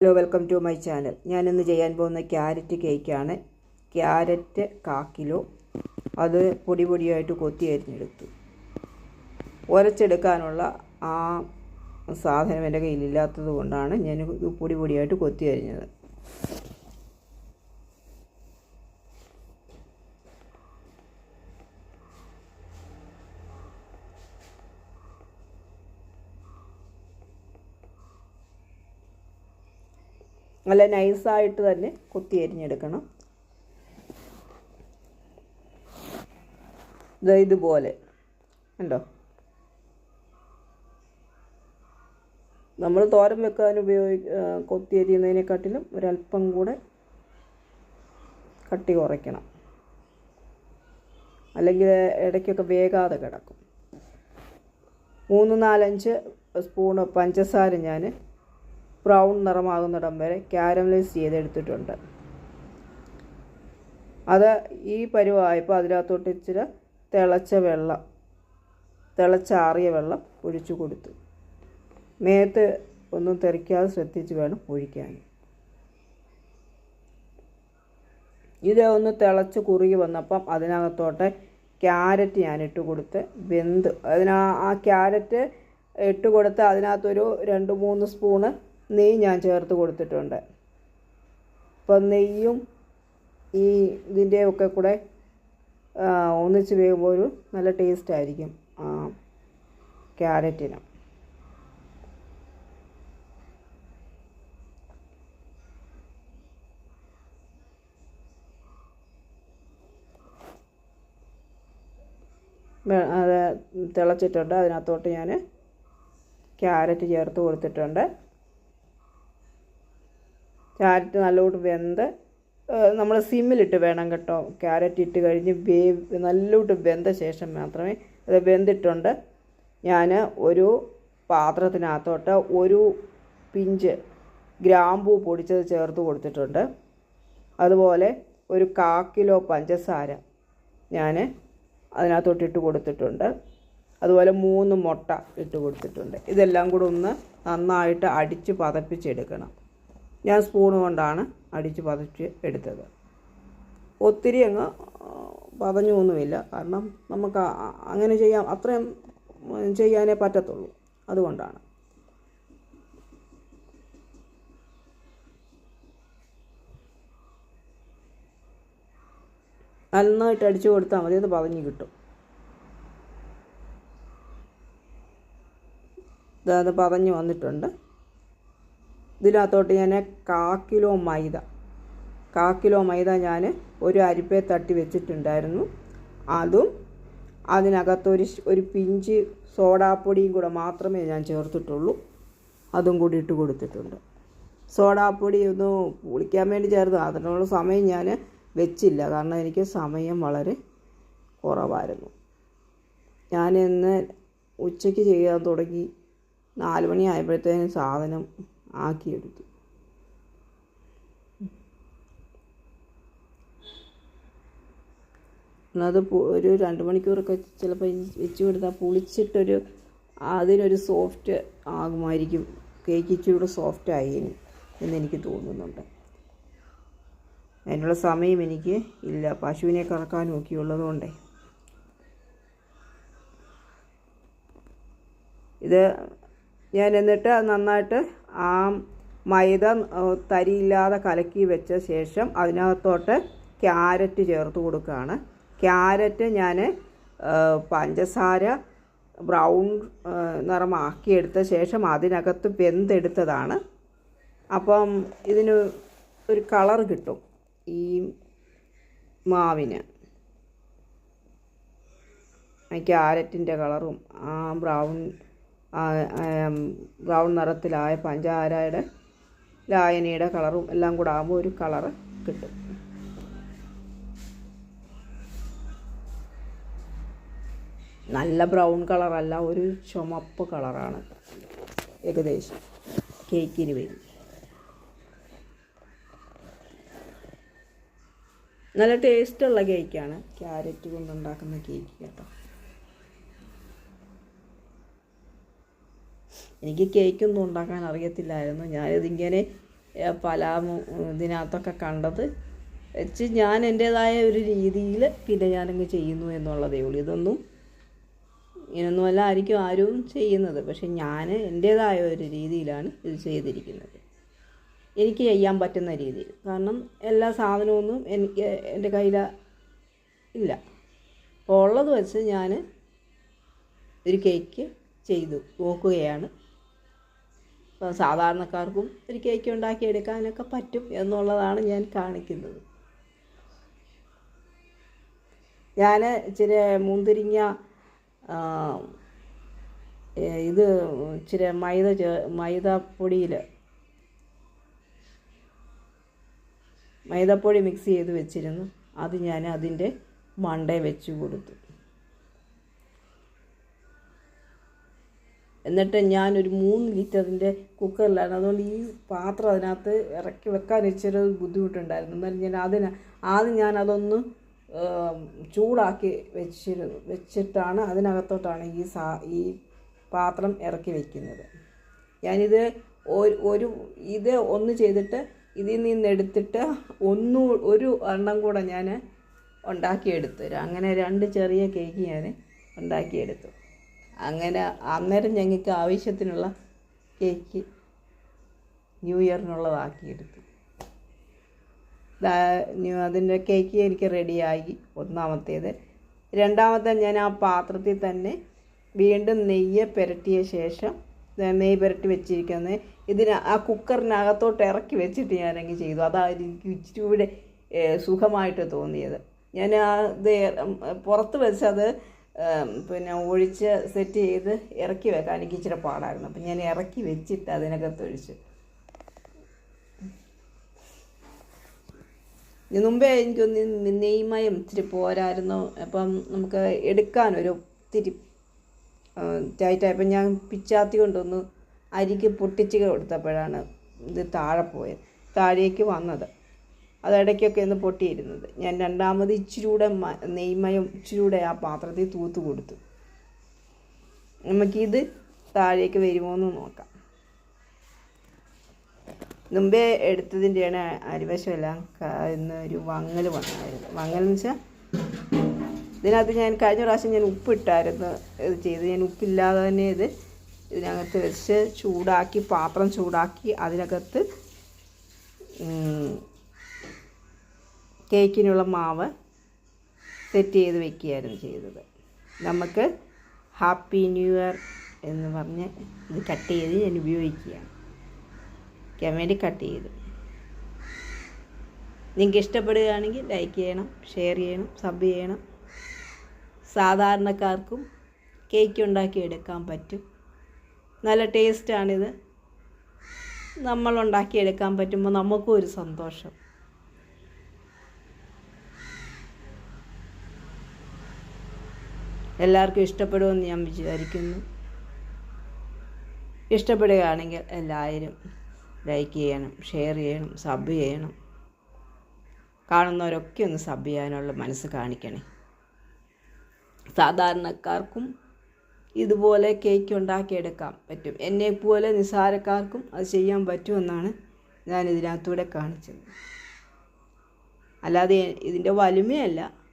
Hello welcome to my channel ഞാനിന്ന് ചെയ്യാൻ പോകുന്ന ക്യാരറ്റ് കേക്കാണ്. ക്യാരറ്റ് കാ കിലോ. അത് പൊടി പൊടിയായിട്ട് കൊത്തി അരിഞ്ഞെടുത്തു. ഉരച്ചെടുക്കാനുള്ള ആ സാധനം എന്റെ കയ്യിലില്ലാത്തത് കൊണ്ടാണ് ഞാൻ പൊടി പൊടിയായിട്ട് കൊത്തി അരിഞ്ഞത്. നല്ല നൈസായിട്ട് തന്നെ കുത്തി അരിഞ്ഞെടുക്കണം. ഇത് ഇതുപോലെ. ഉണ്ടോ നമ്മൾ തോരൻ വെക്കാൻ ഉപയോഗി കൊത്തി അരിയുന്നതിനെക്കാട്ടിലും ഒരല്പം കൂടെ കട്ടി കുറയ്ക്കണം. അല്ലെങ്കിൽ ഇടയ്ക്കൊക്കെ വേകാതെ കിടക്കും. മൂന്ന് നാലഞ്ച് സ്പൂണ് പഞ്ചസാര ഞാൻ ബ്രൗൺ നിറമാകുന്നിടം വരെ ക്യാരമലൈസ് ചെയ്തെടുത്തിട്ടുണ്ട്. അത് ഈ പരുവായപ്പോൾ അതിനകത്തോട്ട് ഇച്ചിരി തിളച്ച വെള്ളം തിളച്ചാറിയ വെള്ളം ഒഴിച്ചു കൊടുത്തു. മേത്ത് ഒന്നും തെറിക്കാതെ ശ്രദ്ധിച്ച് വേണം ഒഴിക്കാൻ. ഇത് ഒന്ന് തിളച്ച് കുറുകി വന്നപ്പം അതിനകത്തോട്ട് ക്യാരറ്റ് ഞാൻ ഇട്ട് കൊടുത്ത് വെന്ത്. അതിനാ ആ ക്യാരറ്റ് ഇട്ട് കൊടുത്ത് അതിനകത്തൊരു രണ്ട് മൂന്ന് സ്പൂണ് നെയ്യ് ഞാൻ ചേർത്ത് കൊടുത്തിട്ടുണ്ട്. അപ്പം നെയ്യും ഈ ഇതിന്റെ ഒക്കെ കൂടെ ഒന്നിച്ച് വേകുമ്പോൾ ഒരു നല്ല ടേസ്റ്റ് ആയിരിക്കും ക്യാരറ്റിന്. അത് തിളച്ചിട്ടുണ്ട്. അതിനകത്തോട്ട് ഞാൻ ക്യാരറ്റ് ചേർത്ത് കൊടുത്തിട്ടുണ്ട്. ക്യാരറ്റ് നല്ലോട്ട് വെന്ത് നമ്മൾ സിമ്മിലിട്ട് വേണം കേട്ടോ. ക്യാരറ്റ് ഇട്ട് കഴിഞ്ഞ് വേവ് നല്ലോട്ട് വെന്ത ശേഷം മാത്രമേ അത് വെന്തിട്ടുണ്ട്. ഞാൻ ഒരു പാത്രത്തിനകത്തോട്ട് ഒരു പിഞ്ച് ഗ്രാമ്പൂ പൊടിച്ചത് ചേർത്ത് കൊടുത്തിട്ടുണ്ട്. അതുപോലെ ഒരു കാ കിലോ പഞ്ചസാര ഞാൻ അതിനകത്തോട്ട് ഇട്ട് കൊടുത്തിട്ടുണ്ട്. അതുപോലെ മൂന്ന് മുട്ട ഇട്ട് കൊടുത്തിട്ടുണ്ട്. ഇതെല്ലാം കൂടെ ഒന്ന് നന്നായിട്ട് അടിച്ച് പതപ്പിച്ചെടുക്കണം. ഞാൻ സ്പൂൺ കൊണ്ടാണ് അടിച്ച് പതച്ച് എടുത്തത്. ഒത്തിരി അങ്ങ് പതഞ്ഞൊന്നുമില്ല. കാരണം നമുക്ക് അങ്ങനെ ചെയ്യാം അത്രയും ചെയ്യാനേ പറ്റത്തുള്ളൂ. അതുകൊണ്ടാണ്. നന്നായിട്ട് അടിച്ചു കൊടുത്താൽ മതി അത് പതഞ്ഞ് കിട്ടും. അത് പതഞ്ഞ് വന്നിട്ടുണ്ട്. ഇതിനകത്തോട്ട് ഞാൻ കാ കിലോ മൈദ. കാ കിലോ മൈദ ഞാൻ ഒരു അരിപ്പേ തട്ടി വെച്ചിട്ടുണ്ടായിരുന്നു. അതും അതിനകത്തൊരു ഒരു പിഞ്ച് സോഡാപ്പൊടിയും കൂടെ മാത്രമേ ഞാൻ ചേർത്തിട്ടുള്ളൂ. അതും കൂടി ഇട്ട് കൊടുത്തിട്ടുണ്ട്. സോഡാപ്പൊടി ഒന്ന് പുളിക്കാൻ വേണ്ടി ചേർത്ത് അതിനുള്ള സമയം ഞാൻ വെച്ചില്ല. കാരണം എനിക്ക് സമയം വളരെ കുറവായിരുന്നു. ഞാൻ ഇന്ന് ഉച്ചയ്ക്ക് ചെയ്യാൻ തുടങ്ങി. നാല് മണി ആയപ്പോഴത്തേനും സാധനം ആക്കിയെടുത്തു. അത് ഒരു രണ്ട് മണിക്കൂറൊക്കെ ചിലപ്പോൾ വെച്ച് കൊടുത്താൽ പുളിച്ചിട്ടൊരു അതിനൊരു സോഫ്റ്റ് ആകുമായിരിക്കും. കേക്ക് ഇച്ചിരി സോഫ്റ്റ് ആയി എന്നെനിക്ക് തോന്നുന്നുണ്ട്. അതിനുള്ള സമയം എനിക്ക് ഇല്ല. പശുവിനെ കറക്കാനും ഒക്കെ ഉള്ളതുകൊണ്ടേ ഇത് ഞാൻ എന്നിട്ട് നന്നായിട്ട് ആ മൈദ തരിയില്ലാതെ കലക്കി വെച്ച ശേഷം അതിനകത്തോട്ട് ക്യാരറ്റ് ചേർത്ത് കൊടുക്കുകയാണ്. ക്യാരറ്റ് ഞാൻ പഞ്ചസാര ബ്രൗൺ നിറമാക്കിയെടുത്ത ശേഷം അതിനകത്ത് വെന്തെടുത്തതാണ്. അപ്പം ഇതിന് ഒരു കളർ കിട്ടും ഈ മാവിന്. ക്യാരറ്റിന്റെ കളറും ആ ബ്രൗൺ ബ്രൗൺ നിറത്തിലായ പഞ്ചാരയുടെ ലായനിയുടെ കളറും എല്ലാം കൂടെ ആകുമ്പോൾ ഒരു കളറ് കിട്ടും. നല്ല ബ്രൗൺ കളറല്ല ഒരു ചുമപ്പ് കളറാണ്. ഏകദേശം കേക്കിന് വേണ്ടി. നല്ല ടേസ്റ്റുള്ള കേക്കാണ് ക്യാരറ്റ് കൊണ്ടുണ്ടാക്കുന്ന കേക്ക് കേട്ടോ. എനിക്ക് കേക്കൊന്നും ഉണ്ടാക്കാൻ അറിയത്തില്ലായിരുന്നു. ഞാനിതിങ്ങനെ പല ഇതിനകത്തൊക്കെ കണ്ടത്. വെച്ച് ഞാൻ എന്റേതായ ഒരു രീതിയിൽ പിന്നെ ഞാനങ്ങ് ചെയ്യുന്നു എന്നുള്ളതേ ഉള്ളൂ. ഇതൊന്നും ഇങ്ങനൊന്നുമല്ല ആയിരിക്കും ആരും ചെയ്യുന്നത്. പക്ഷെ ഞാൻ എന്റേതായ ഒരു രീതിയിലാണ് ഇത് ചെയ്തിരിക്കുന്നത്. എനിക്ക് ചെയ്യാൻ പറ്റുന്ന രീതിയിൽ. കാരണം എല്ലാ സാധനമൊന്നും എനിക്ക് എന്റെ കയ്യിൽ ഇല്ല. അപ്പോൾ ഉള്ളത് വെച്ച് ഞാൻ ഒരു കേക്ക് ചെയ്തു നോക്കുകയാണ്. സാധാരണക്കാർക്കും ഒരു കേക്ക് ഉണ്ടാക്കിയെടുക്കാനൊക്കെ പറ്റും എന്നുള്ളതാണ് ഞാൻ കാണിക്കുന്നത്. ഞാൻ ഇച്ചിരി മുന്തിരിങ്ങ ഇത് ഇച്ചിരി മൈദ ചേ മൈദപ്പൊടിയിൽ മൈദപ്പൊടി മിക്സ് ചെയ്ത് വെച്ചിരുന്നു. അത് ഞാൻ അതിന്റെ മണ്ടേ വെച്ച് കൊടുത്തു. എന്നിട്ട് ഞാനൊരു മൂന്ന് ലിറ്ററിന്റെ കുക്കറിലാണ്. അതുകൊണ്ട് ഈ പാത്രം അതിനകത്ത് ഇറക്കി വെക്കാൻ ഇച്ചിരി ബുദ്ധിമുട്ടുണ്ടായിരുന്നു. എന്നാലും ഞാൻ അതിന് ആദ്യം ഞാൻ അതൊന്ന് ചൂടാക്കി വെച്ചിരുന്നു വെച്ചിട്ടാണ് അതിനകത്തോട്ടാണ് ഈ സാ ഈ പാത്രം ഇറക്കി വയ്ക്കുന്നത് ഞാനിത് ഒരു- ഇത് ഒന്ന് ചെയ്തിട്ട് ഇതിൽ നിന്ന് എടുത്തിട്ട് ഒന്നു ഒരു എണ്ണം കൂടെ ഞാൻ ഉണ്ടാക്കിയെടുത്തു അങ്ങനെ രണ്ട് ചെറിയ കേക്ക് ഞാൻ ഉണ്ടാക്കിയെടുത്തു. അങ്ങനെ അന്നേരം ഞങ്ങൾക്ക് ആവശ്യത്തിനുള്ള കേക്ക് ന്യൂ ഇയറിനുള്ളതാക്കിയെടുത്തു. അതിന്റെ കേക്ക് എനിക്ക് റെഡിയായി ഒന്നാമത്തേത്. രണ്ടാമത്തെ ഞാൻ ആ പാത്രത്തിൽ തന്നെ വീണ്ടും നെയ്യ് പുരട്ടിയ ശേഷം നെയ്യ് പുരട്ടി വെച്ചിരിക്കുന്നത്. ഇതിന് ആ കുക്കറിനകത്തോട്ട് ഇറക്കി വെച്ചിട്ട് ഞാനങ്ങ് ചെയ്തു. അതാണ് എനിക്ക് ഇച്ചിരി സുഖമായിട്ട് തോന്നിയത്. ഞാൻ അത് പുറത്ത് വെച്ചത് പിന്നെ ഒഴിച്ച് സെറ്റ് ചെയ്ത് ഇറക്കി വെക്കാൻ എനിക്ക് ഇച്ചിരി പാടായിരുന്നു. അപ്പം ഞാൻ ഇറക്കി വെച്ചിട്ട് അതിനകത്ത് ഒഴിച്ചു. ഇതിന് മുമ്പേ എനിക്കൊന്ന് നെയ്മയം ഇച്ചിരി പോരായിരുന്നു. അപ്പം നമുക്ക് എടുക്കാൻ എടുക്കാനൊരു ഒത്തിരി ടൈറ്റായപ്പോൾ ഞാൻ പിച്ചാത്തി കൊണ്ടൊന്ന് അരിക്ക് പൊട്ടിച്ച് കൊടുത്തപ്പോഴാണ് ഇത് താഴെ പോയത് താഴേക്ക് വന്നത്. അത് ഇടയ്ക്കൊക്കെ ഒന്ന് പൊട്ടിയിരുന്നത്. ഞാൻ രണ്ടാമത് ഇച്ചിരിയൂടെ നെയ്മയും ഇച്ചിരിയൂടെ ആ പാത്രത്തിൽ തൂത്ത് കൊടുത്തു. നമുക്കിത് താഴേക്ക് വരുമോ എന്ന് നോക്കാം. മുമ്പേ എടുത്തതിന്റെയാണ് അരിവശമെല്ലാം ഒരു വങ്ങൽ വന്നായിരുന്നു. വങ്ങൽ എന്ന് വെച്ചാൽ ഇതിനകത്ത് ഞാൻ കഴിഞ്ഞ പ്രാവശ്യം ഞാൻ ഉപ്പിട്ടായിരുന്നു ഇത് ചെയ്ത് ഞാൻ ഉപ്പില്ലാതെ തന്നെ ഇത് ഇതിനകത്ത് വെച്ച് ചൂടാക്കി പാത്രം ചൂടാക്കി അതിനകത്ത് കേക്കിനുള്ള മാവ് സെറ്റ് ചെയ്ത് വെക്കുകയായിരുന്നു ചെയ്തത്. നമുക്ക് ഹാപ്പി ന്യൂ ഇയർ എന്ന് പറഞ്ഞ് ഇത് കട്ട് ചെയ്ത് ഞാൻ ഉപയോഗിക്കുകയാണ്. വയ്ക്കാൻ വേണ്ടി കട്ട് ചെയ്തു. നിങ്ങൾക്ക് ഇഷ്ടപ്പെടുകയാണെങ്കിൽ ലൈക്ക് ചെയ്യണം ഷെയർ ചെയ്യണം സബ് ചെയ്യണം. സാധാരണക്കാർക്കും കേക്ക് ഉണ്ടാക്കി എടുക്കാൻ പറ്റും. നല്ല ടേസ്റ്റാണിത് നമ്മൾ ഉണ്ടാക്കിയെടുക്കാൻ പറ്റുമ്പോൾ നമുക്കും ഒരു സന്തോഷം. എല്ലാവർക്കും ഇഷ്ടപ്പെടുമെന്ന് ഞാൻ വിചാരിക്കുന്നു. ഇഷ്ടപ്പെടുകയാണെങ്കിൽ എല്ലാവരും ലൈക്ക് ചെയ്യണം ഷെയർ ചെയ്യണം സബ് ചെയ്യണം. കാണുന്നവരൊക്കെ ഒന്ന് സബ് ചെയ്യാനുള്ള മനസ്സ് കാണിക്കണേ. സാധാരണക്കാർക്കും ഇതുപോലെ കേക്ക് ഉണ്ടാക്കിയെടുക്കാൻ പറ്റും. എന്നെപ്പോലെ നിസ്സാരക്കാർക്കും അത് ചെയ്യാൻ പറ്റുമെന്നാണ് ഞാൻ ഇതിനകത്തൂടെ കാണിച്ചത്. അല്ലാതെ ഇതിന്റെ വലുമയല്ല.